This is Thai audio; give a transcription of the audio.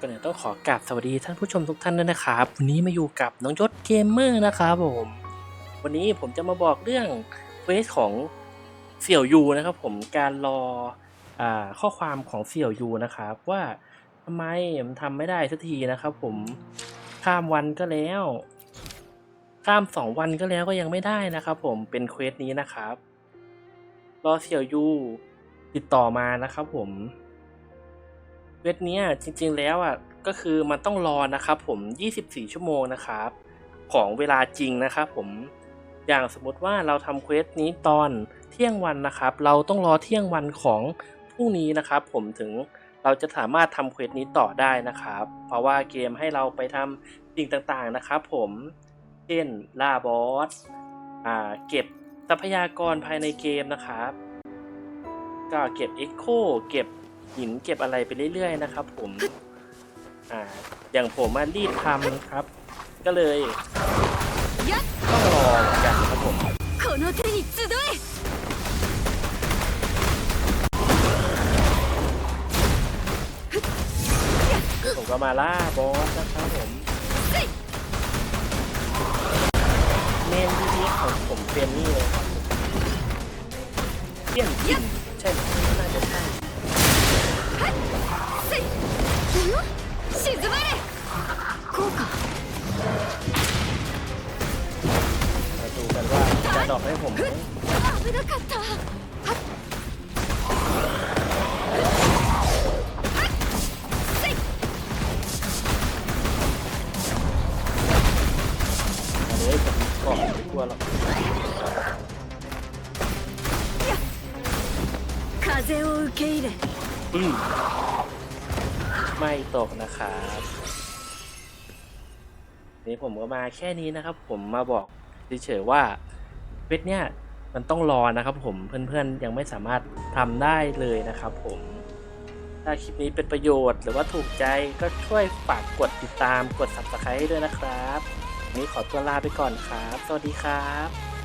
ก็เนี่ยต้องขอกราบสวัสดีท่านผู้ชมทุกท่านด้วยนะครับ วันนี้มาอยู่กับน้องยศเกมเมอร์นะครับผม วันนี้ผมจะมาบอกเรื่องเควสของเสี่ยวยูนะครับ ผมการรออ่าข้อความของเสี่ยวยูนะครับ ว่าทำไมมันทำไม่ได้สักทีนะครับ ผมข้ามวันก็แล้ว ข้ามสองวันก็แล้วก็ยังไม่ได้นะครับ ผมเป็นเควสนี้นะครับ รอเสี่ยวยูติดต่อมานะครับ ผม ว็บนี้จริงๆแล้วอะก็คือมันต้องรอนะครับผม 24 ชั่วโมงนะครับ ของเวลาจริงนะครับผมอย่างสมมติว่าเราทำเควสนี้ตอนเที่ยงวันนะครับ เราต้องรอเที่ยงวันของพรุ่งนี้นะครับ ผมถึงเราจะสามารถทำเควสนี้ต่อได้นะครับ เพราะว่าเกมให้เราไปทำสิ่งต่างๆนะครับ ผมเช่นล่าบอสอ่าเก็บทรัพยากรภายในเกมนะครับ ก็เก็บ Echo เก็บ หินเก็บอะไรไปเรื่อยๆนะครับ ผมอ่าอย่างผมมารีบทำครับ ก็เลยต้องรอกันครับผมผมก็มาล่าบอสนะครับผมเมนที่ของผมเป็นนี่เลยครับเปลี่ยนใช่ไหม 静まれこうか มาดูกันว่าจะดอกให้ผม 危なかったはっはっせい อันนี้ผมก่อนไม่กลัวหรอก 風を受け入れ อืม ไม่ตกนะครับนี่ผมก็มาแค่นี้นะครับ ผมมาบอกเฉยๆว่าเวทเนี่ยมันต้องรอนะครับ ผมเพื่อนๆยังไม่สามารถทำได้เลยนะครับ ผมถ้าคลิปนี้เป็นประโยชน์หรือว่าถูกใจก็ช่วยฝากกดติดตามกด subscribe ด้วยนะครับนนี้ขอตัวลาไปก่อนครับ สวัสดีครับ